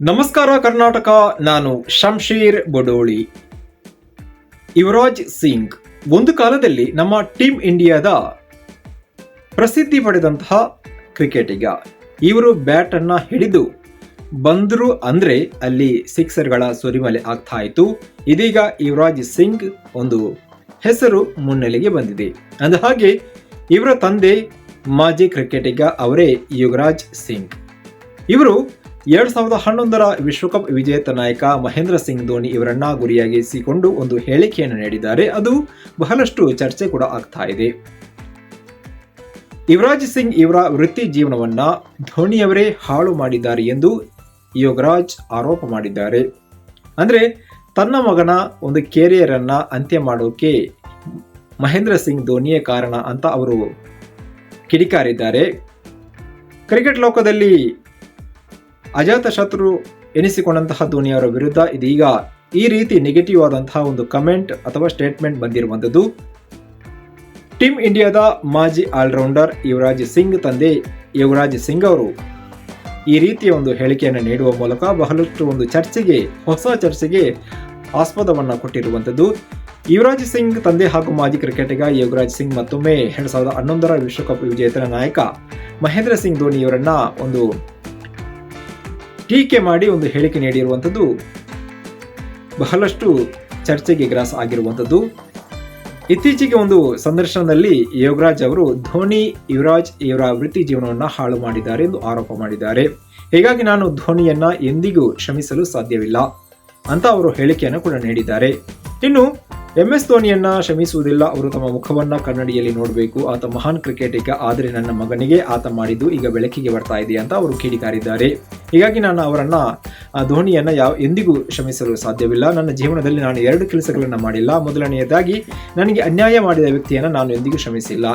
ನಮಸ್ಕಾರ ಕರ್ನಾಟಕ, ನಾನು ಶಂಶೀರ್ ಬಡೋಳಿ. ಯುವರಾಜ್ ಸಿಂಗ್, ಒಂದು ಕಾಲದಲ್ಲಿ ನಮ್ಮ ಟೀಮ್ ಇಂಡಿಯಾದ ಪ್ರಸಿದ್ಧಿ ಪಡೆದಂತಹ ಕ್ರಿಕೆಟಿಗ. ಇವರು ಬ್ಯಾಟ್ ಅನ್ನ ಹಿಡಿದು ಬಂದರು ಅಂದ್ರೆ ಅಲ್ಲಿ ಸಿಕ್ಸರ್ಗಳ ಸುರಿಮಲೆ ಆಗ್ತಾ ಇತ್ತು. ಇದೀಗ ಯುವರಾಜ್ ಸಿಂಗ್ ಒಂದು ಹೆಸರು ಮುನ್ನೆಲೆಗೆ ಬಂದಿದೆ. ಅಂದ ಹಾಗೆ ಇವರ ತಂದೆ ಮಾಜಿ ಕ್ರಿಕೆಟಿಗ ಅವರೇ ಯುವರಾಜ್ ಸಿಂಗ್. ಇವರು ಎರಡ್ ಸಾವಿರದ ಹನ್ನೊಂದರ ವಿಶ್ವಕಪ್ ವಿಜೇತ ನಾಯಕ ಮಹೇಂದ್ರ ಸಿಂಗ್ ಧೋನಿ ಇವರನ್ನ ಗುರಿಯಾಗಿಸಿಕೊಂಡು ಒಂದು ಹೇಳಿಕೆಯನ್ನು ನೀಡಿದ್ದಾರೆ. ಅದು ಬಹಳಷ್ಟು ಚರ್ಚೆ ಕೂಡ ಆಗ್ತಾ ಇದೆ. ಯುವರಾಜ್ ಸಿಂಗ್ ಇವರ ವೃತ್ತಿ ಜೀವನವನ್ನ ಧೋನಿಯವರೇ ಹಾಳು ಮಾಡಿದ್ದಾರೆ ಎಂದು ಯೋಗರಾಜ್ ಆರೋಪ ಮಾಡಿದ್ದಾರೆ. ಅಂದ್ರೆ ತನ್ನ ಮಗನ ಒಂದು ಕೆರಿಯರ್ ಅನ್ನ ಅಂತ್ಯ ಮಾಡೋಕೆ ಮಹೇಂದ್ರ ಸಿಂಗ್ ಧೋನಿಯೇ ಕಾರಣ ಅಂತ ಅವರು ಕಿಡಿಕಾರಿದ್ದಾರೆ. ಕ್ರಿಕೆಟ್ ಲೋಕದಲ್ಲಿ ಅಜಾತ ಶತ್ರು ಎನಿಸಿಕೊಂಡಂತಹ ಧೋನಿಯವರ ವಿರುದ್ಧ ಇದೀಗ ಈ ರೀತಿ ನೆಗೆಟಿವ್ ಆದಂತಹ ಒಂದು ಕಮೆಂಟ್ ಅಥವಾ ಸ್ಟೇಟ್ಮೆಂಟ್ ಬಂದಿರುವಂಥದ್ದು. ಟೀಮ್ ಇಂಡಿಯಾದ ಮಾಜಿ ಆಲ್ರೌಂಡರ್ ಯುವರಾಜ್ ಸಿಂಗ್ ತಂದೆ ಯುವರಾಜ್ ಸಿಂಗ್ ಅವರು ಈ ರೀತಿಯ ಒಂದು ಹೇಳಿಕೆಯನ್ನು ನೀಡುವ ಮೂಲಕ ಬಹಳಷ್ಟು ಒಂದು ಚರ್ಚೆಗೆ, ಹೊಸ ಚರ್ಚೆಗೆ ಆಸ್ಪದವನ್ನ ಕೊಟ್ಟಿರುವಂಥದ್ದು. ಯುವರಾಜ್ ಸಿಂಗ್ ತಂದೆ ಹಾಗೂ ಮಾಜಿ ಕ್ರಿಕೆಟಿಗ ಯುವರಾಜ್ ಸಿಂಗ್ ಮತ್ತೊಮ್ಮೆ ಎರಡು ಸಾವಿರದ ಹನ್ನೊಂದರ ವಿಶ್ವಕಪ್ ವಿಜೇತರ ನಾಯಕ ಮಹೇಂದ್ರ ಸಿಂಗ್ ಧೋನಿ ಇವರನ್ನ ಒಂದು ಟೀಕೆ ಮಾಡಿ ಒಂದು ಹೇಳಿಕೆ ನೀಡಿರುವಂಥದ್ದು. ಬಹಳಷ್ಟು ಚರ್ಚೆಗೆ ಗ್ರಾಸ್ ಆಗಿರುವಂಥದ್ದು. ಇತ್ತೀಚೆಗೆ ಒಂದು ಸಂದರ್ಶನದಲ್ಲಿ ಯೋಗರಾಜ್ ಅವರು ಧೋನಿ ಯುವರಾಜ್ ಇವರ ವೃತ್ತಿ ಜೀವನವನ್ನು ಹಾಳು ಮಾಡಿದ್ದಾರೆ ಎಂದು ಆರೋಪ ಮಾಡಿದ್ದಾರೆ. ಹೀಗಾಗಿ ನಾನು ಧೋನಿಯನ್ನ ಎಂದಿಗೂ ಕ್ಷಮಿಸಲು ಸಾಧ್ಯವಿಲ್ಲ. ಅಂತ ಅವರು ಹೇಳಿಕೆಯನ್ನು ಕೂಡ ನೀಡಿದ್ದಾರೆ. ಇನ್ನು ಎಂ ಎಸ್ ಧೋನಿಯನ್ನ ಶ್ರಮಿಸುವುದಿಲ್ಲ ಅವರು ತಮ್ಮ ಮುಖವನ್ನ ಕನ್ನಡಿಯಲ್ಲಿ ನೋಡಬೇಕು. ಆತ ಮಹಾನ್ ಕ್ರಿಕೆಟಿಗ ಆದರೆ ನನ್ನ ಮಗನಿಗೆ ಆತ ಮಾಡಿದ್ದು ಈಗ ಬೆಳಕಿಗೆ ಬರ್ತಾ ಇದೆ ಅಂತ ಅವರು ಕಿಡಿಕಾರಿದ್ದಾರೆ. ಹೀಗಾಗಿ ನಾನು ಅವರನ್ನ ಧೋನಿಯನ್ನ ಯಾವ, ಎಂದಿಗೂ ಶ್ರಮಿಸಲು ಸಾಧ್ಯವಿಲ್ಲ. ನನ್ನ ಜೀವನದಲ್ಲಿ ನಾನು ಎರಡು ಕೆಲಸಗಳನ್ನು ಮಾಡಿಲ್ಲ. ಮೊದಲನೆಯದಾಗಿ ನನಗೆ ಅನ್ಯಾಯ ಮಾಡಿದ ವ್ಯಕ್ತಿಯನ್ನು ನಾನು ಎಂದಿಗೂ ಕ್ಷಮಿಸಿಲ್ಲ.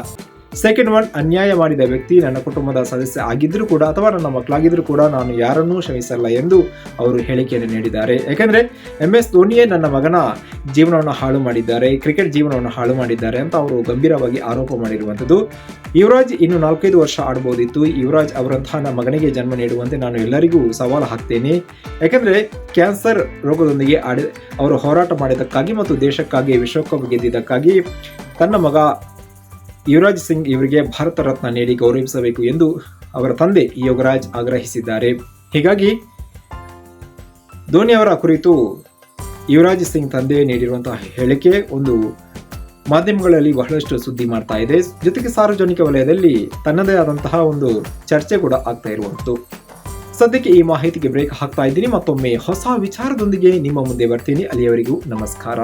ಸೆಕೆಂಡ್ ಒನ್ ಅನ್ಯಾಯ ಮಾಡಿದ ವ್ಯಕ್ತಿ ನನ್ನ ಕುಟುಂಬದ ಸದಸ್ಯ ಆಗಿದ್ದರೂ ಕೂಡ ಅಥವಾ ನನ್ನ ಮಕ್ಕಳಾಗಿದ್ದರೂ ಕೂಡ ನಾನು ಯಾರನ್ನೂ ಕ್ಷಮಿಸಲ್ಲ ಎಂದು ಅವರು ಹೇಳಿಕೆಯನ್ನು ನೀಡಿದ್ದಾರೆ. ಯಾಕೆಂದ್ರೆ ಎಂ ಎಸ್ ಧೋನಿಯೇ ನನ್ನ ಮಗನ ಜೀವನವನ್ನು ಹಾಳು ಮಾಡಿದ್ದಾರೆ ಕ್ರಿಕೆಟ್ ಜೀವನವನ್ನು ಹಾಳು ಮಾಡಿದ್ದಾರೆ ಅಂತ ಅವರು ಗಂಭೀರವಾಗಿ ಆರೋಪ ಮಾಡಿರುವಂಥದ್ದು. ಯುವರಾಜ್ ಇನ್ನು ನಾಲ್ಕೈದು ವರ್ಷ ಆಡಬಹುದಿತ್ತು ಯುವರಾಜ್ ಅವರಂತಹ ನನ್ನ ಮಗನಿಗೆ ಜನ್ಮ ನೀಡುವಂತೆ ನಾನು ಎಲ್ಲರಿಗೂ ಸವಾಲು ಹಾಕ್ತೇನೆ. ಯಾಕೆಂದ್ರೆ ಕ್ಯಾನ್ಸರ್ ರೋಗದೊಂದಿಗೆ ಆಡಿ ಅವರು ಹೋರಾಟ ಮಾಡಿದ್ದಕ್ಕಾಗಿ ಮತ್ತು ದೇಶಕ್ಕಾಗಿ ವಿಶ್ವಕಪ್ ಗೆದ್ದಿದ್ದಕ್ಕಾಗಿ ತನ್ನ ಮಗ ಯುವರಾಜ್ ಸಿಂಗ್ ಇವರಿಗೆ ಭಾರತ ರತ್ನ ನೀಡಿ ಗೌರವಿಸಬೇಕು ಎಂದು ಅವರ ತಂದೆ ಯೋಗರಾಜ್ ಆಗ್ರಹಿಸಿದ್ದಾರೆ. ಹೀಗಾಗಿ ಧೋನಿ ಅವರ ಕುರಿತು ಯುವರಾಜ್ ಸಿಂಗ್ ತಂದೆ ನೀಡಿರುವಂತಹ ಹೇಳಿಕೆ ಒಂದು ಮಾಧ್ಯಮಗಳಲ್ಲಿ ಬಹಳಷ್ಟು ಸುದ್ದಿ ಮಾಡ್ತಾ ಇದೆ. ಜೊತೆಗೆ ಸಾರ್ವಜನಿಕ ವಲಯದಲ್ಲಿ ತನ್ನದೇ ಆದಂತಹ ಒಂದು ಚರ್ಚೆ ಕೂಡ ಆಗ್ತಾ ಇರುವಂಥದ್ದು. ಸದ್ಯಕ್ಕೆ ಈ ಮಾಹಿತಿಗೆ ಬ್ರೇಕ್ ಹಾಕ್ತಾ ಇದ್ದೀನಿ. ಮತ್ತೊಮ್ಮೆ ಹೊಸ ವಿಚಾರದೊಂದಿಗೆ ನಿಮ್ಮ ಮುಂದೆ ಬರ್ತೀನಿ. ಅಲ್ಲಿಯವರೆಗೂ ನಮಸ್ಕಾರ.